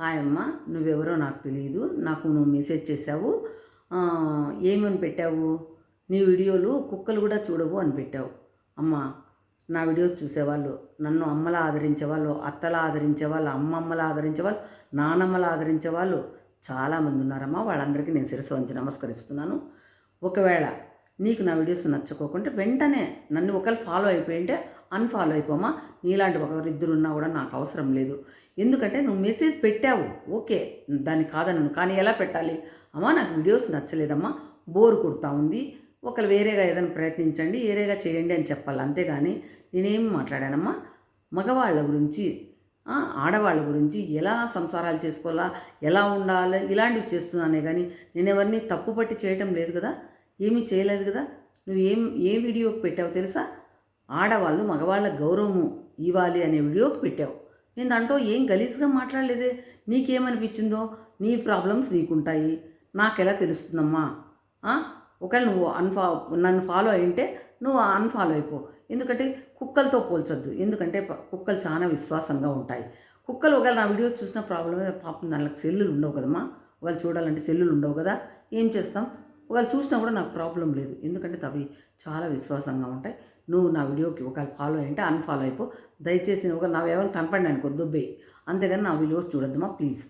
Hi అమ్మ నువ్వెవరో నాకు తెలియదు నాకు నువ్వు మెసేజ్ చేసావు ఏమని పెట్టావు? నీ వీడియోలు కుక్కలు కూడా చూడవు అని పెట్టావు. అమ్మ నా వీడియోస్ చూసేవాళ్ళు నన్ను అమ్మలా ఆదరించే వాళ్ళు అత్తలా ఆదరించే వాళ్ళు అమ్మమ్మలా ఆదరించే వాళ్ళు నానమ్మలా ఆదరించే వాళ్ళు చాలామంది ఉన్నారమ్మా. వాళ్ళందరికీ నేను శిరస్సు వంచి నమస్కరిస్తున్నాను. ఒకవేళ నీకు నా వీడియోస్ నచ్చుకోకుంటే వెంటనే నన్ను ఒకవేళ ఫాలో అయిపోయింటే అన్ఫాలో అయిపోమా. నీలాంటి ఒకరిద్దరు ఉన్నా కూడా నాకు అవసరం లేదు. ఎందుకంటే నువ్వు మెసేజ్ పెట్టావు. ఓకే దాన్ని కాదనను. కానీ ఎలా పెట్టాలి? అమ్మా నాకు వీడియోస్ నచ్చలేదమ్మా. బోర్ కొడుతూ ఉంది. ఒకరు వేరేగా ఏదైనా ప్రయత్నించండి వేరేగా చేయండి అని చెప్పాలి. అంతేగాని నేనేం మాట్లాడానమ్మా? మగవాళ్ళ గురించి ఆడవాళ్ళ గురించి ఎలా సంసారాలు చేసుకోవాలా? ఎలా ఉండాలి? ఇలాంటివి చేస్తున్నానే కానీ నేను ఎవరిని తప్పు పట్టి చేయటం లేదు కదా? ఏమీ చేయలేదు కదా? నువ్వు ఏం ఏ వీడియోకి పెట్టావు తెలుసా? ఆడవాళ్ళు మగవాళ్ళ గౌరవము ఇవ్వాలి అనే వీడియోకి పెట్టావు. నేను దాంట్లో ఏం గలీజ్గా మాట్లాడలేదే? నీకేమనిపించిందో? నీ ప్రాబ్లమ్స్ నీకుంటాయి. నాకెలా తెలుస్తుందమ్మా? ఒకవేళ నువ్వు అన్ఫా నన్ను ఫాలో అయింటే నువ్వు అన్ఫాలో అయిపో. ఎందుకంటే కుక్కలతో పోల్చొద్దు. ఎందుకంటే కుక్కలు చాలా విశ్వాసంగా ఉంటాయి. కుక్కలు ఒకవేళ నా వీడియో చూసిన ప్రాబ్లమే పాపం దానికి సెల్లులు ఉండవు కదమ్మా. ఒకవేళ చూడాలంటే సెల్లులు ఉండవు కదా. ఏం చేస్తాం? ఒకవేళ చూసినా కూడా నాకు ప్రాబ్లం లేదు. ఎందుకంటే అవి చాలా విశ్వాసంగా ఉంటాయి. నువ్వు నా వీడియోకి ఒకవేళ ఫాలో అయింటే అన్ఫాలో అయిపో. దయచేసి ఒక నా ఏమైనా అనుకో దుబ్బే. అంతేగాని నా వీడియో చూడొద్దమ్మా ప్లీజ్